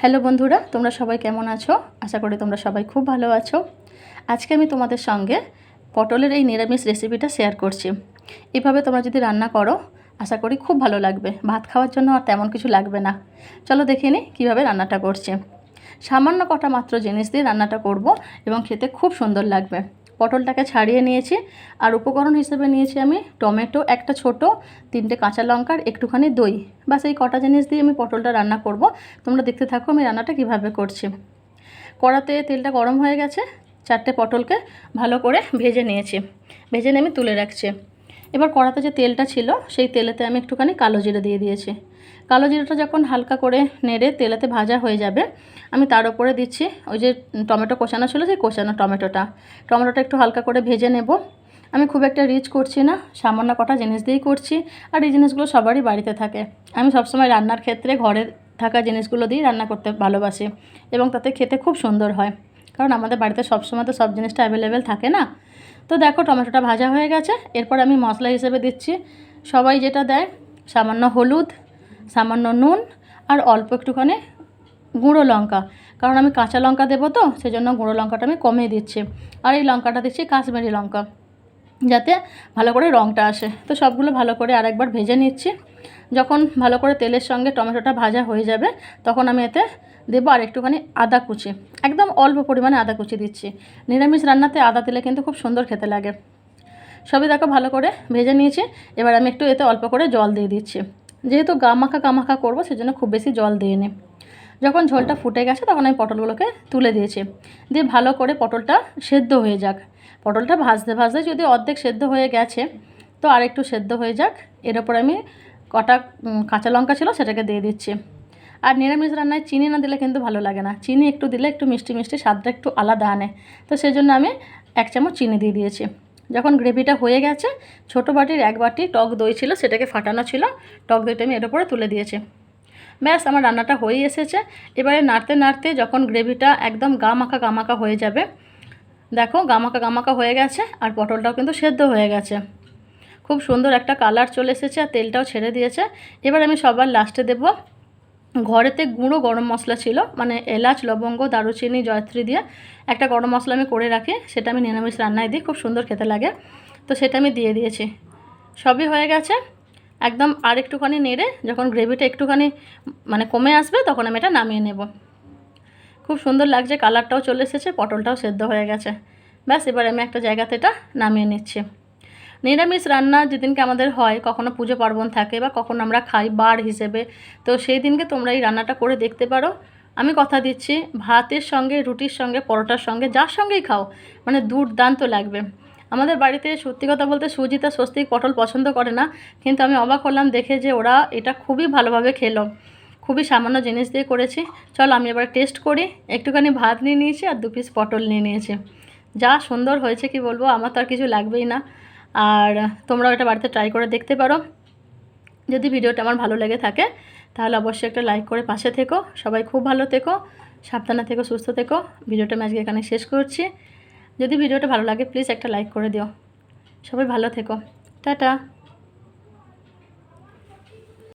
Hello বন্ধুরা, তোমরা সবাই কেমন আছো? আশা করি তোমরা সবাই খুব ভালো আছো। আজকে আমি তোমাদের সঙ্গে পটলের এই নিরামিষ রেসিপিটা শেয়ার করছি। এভাবে তোমরা যদি রান্না করো, আশা করি খুব ভালো লাগবে। ভাত খাওয়ার জন্য আর তেমন কিছু লাগবে না। চলো দেখে নিই কীভাবে রান্নাটা করছে। সামান্য কটা মাত্র জিনিস দিয়ে রান্নাটা করব এবং খেতে খুব সুন্দর লাগবে। পটলটাকে ছাড়িয়ে নিয়েছি। আর উপকরণ হিসেবে নিয়েছি আমি টমেটো, একটা ছোট, তিনটে কাঁচা লঙ্কার, একটুখানি দই। বাস এই কটা জিনিস দিয়ে আমি পটলটা রান্না করব। তোমরা দেখতে থাকো আমি রান্নাটা কীভাবে করছি। কড়াতে তেলটা গরম হয়ে গেছে, চারটে পটলকে ভালো করে ভেজে নিয়েছি। ভেজে নিয়ে আমি তুলে রাখছি। এবার কড়াতে যে তেলটা ছিল, সেই তেলেতে আমি একটুখানি কালো জিরে দিয়ে দিয়েছি। কালো জিরাটা যখন হালকা করে নেড়ে তেলেতে ভাজা হয়ে যাবে, আমি তার উপরে দিচ্ছি ওই যে টমেটো কষানো ছিল, সেই কষানো টমেটোটা। টমেটোটা একটু হালকা করে ভেজে নেব। আমি খুব একটা রিচ করছি না, সামান্য কটা জিনিস দিয়েই করছি, আর এই জিনিসগুলো সবারই বাড়িতে থাকে। আমি সবসময় রান্নার ক্ষেত্রে ঘরে থাকা জিনিসগুলো দিয়েই রান্না করতে ভালোবাসি, এবং তাতে খেতে খুব সুন্দর হয়। কারণ আমাদের বাড়িতে সবসময় তো সব জিনিসটা অ্যাভেলেবেল থাকে না। তো দেখো টমেটোটা ভাজা হয়ে গেছে, এরপর আমি মশলা হিসেবে দিচ্ছি। সবাই যেটা দেয়, সামান্য হলুদ, সামান্য নুন আর অল্প একটুখানি গুঁড়ো লঙ্কা। কারণ আমি কাঁচা লঙ্কা দেবো তো, সেজন্য গুঁড়ো লঙ্কাটা আমি কমিয়ে দিচ্ছি। আর এই লঙ্কাটা দিচ্ছি কাশ্মীরি লঙ্কা, যাতে ভালো করে রঙটা আসে। তো সবগুলো ভালো করে আরেকবার ভেজে নিচ্ছি। যখন ভালো করে তেলের সঙ্গে টমেটোটা ভাজা হয়ে যাবে, তখন আমি এতে দেবো আর একটুখানি আদা কুচি। একদম অল্প পরিমাণে আদা কুচি দিচ্ছি। নিরামিষ রান্নাতে আদা দিলে কিন্তু খুব সুন্দর খেতে লাগে। সবই দেখো ভালো করে ভেজে নিয়েছি। এবার আমি একটু এতে অল্প করে জল দিয়ে দিচ্ছি। যেহেতু গামাখা গামাখা করব, সেজন্য খুব বেশি জল দিয়ে নিই যখন ঝোলটা ফুটে গেছে, তখন আমি পটলগুলোকে তুলে দিয়েছি। দিয়ে ভালো করে পটলটা সেদ্ধ হয়ে যাক। পটলটা ভাজতে ভাজতে যদি অর্ধেক সেদ্ধ হয়ে গেছে, তো আর একটু সেদ্ধ হয়ে যাক। এর ওপর আমি কটা কাঁচা লঙ্কা ছিল সেটাকে দিয়ে দিচ্ছি। আর নিরামিষ রান্নায় চিনি না দিলে কিন্তু ভালো লাগে না। চিনি একটু দিলে একটু মিষ্টি মিষ্টি, স্বাদটা একটু আলাদা আনে। তো সেই জন্য আমি এক চামচ চিনি দিয়ে দিয়েছি। যখন গ্রেভিটা হয়ে গেছে, ছোটো বাটির এক বাটি টক দই ছিল, সেটাকে ফাটানো ছিল। টক দইটা আমি এর উপরে তুলে দিয়েছি। ব্যাস, আমার রান্নাটা হয়েই এসেছে। এবারে নাড়তে নাড়তে যখন গ্রেভিটা একদম গা মাখা গা মাখা হয়ে যাবে, দেখো গামাকা গামাকা হয়ে গেছে আর পটলটাও কিন্তু সেদ্ধ হয়ে গেছে। খুব সুন্দর একটা কালার চলে এসেছে আর তেলটাও ছেড়ে দিয়েছে। এবার আমি সবার লাস্টে দেব ঘরেতে গুঁড়ো গরম মশলা ছিল মানে এলাচ, লবঙ্গ, দারুচিনি, জয়ত্রী দিয়ে একটা গরম মশলা আমি করে রাখি, সেটা আমি নিরামিষ রান্নায় দিই, খুব সুন্দর খেতে লাগে। তো সেটা আমি দিয়ে দিয়েছি। সবই হয়ে গেছে। একদম আর একটুখানি নেড়ে যখন গ্রেভিটা একটুখানি মানে কমে আসবে, তখন আমি এটা নামিয়ে নেব। খুব সুন্দর লাগছে, কালারটাও চলে এসেছে, পটলটাও সেদ্ধ হয়ে গেছে। ব্যাস, এবার আমি একটা জায়গাতে এটা নামিয়ে নিচ্ছি। নিরামিষ রান্না যেদিনকে আমাদের হয়, কখনো পুজো পার্বণ থাকে বা কখনো আমরা খাই বার হিসেবে, তো সেই দিনকে তোমরা এই রান্নাটা করে দেখতে পারো। আমি কথা দিচ্ছি, ভাতের সঙ্গে, রুটির সঙ্গে, পরোটার সঙ্গে, যার সঙ্গেই খাও মানে দুর্দান্ত লাগবে। আমাদের বাড়িতে সত্যি কথা বলতে সুজিতা স্বস্তিক পটল পছন্দ করে না, কিন্তু আমি অবাক হলাম দেখে যে ওরা এটা খুবই ভালোভাবে খেলো। খুবই সামান্য জিনিস দিয়ে করেছি। চলো আমি এবার টেস্ট করি, একটুখানি ভাত নিয়ে নিয়েছি আর দু পিস পটল নিয়ে নিয়েছি। যা সুন্দর হয়েছে কি বলব, আমার তো আর কিছু লাগবেই না। আর তোমরাও এটা বাড়িতে ট্রাই করে দেখতে পারো। যদি ভিডিওটা আমার ভালো লেগে থাকে, তাহলে অবশ্যই একটা লাইক করে পাশে থেকো। সবাই খুব ভালো থেকো, সাবধানে থেকো, সুস্থ থেকো। ভিডিওটা আজকে এখানে শেষ করছি। যদি ভিডিওটা ভালো লাগে প্লিজ একটা লাইক করে দিও। সবাই ভালো থেকো। টাটা।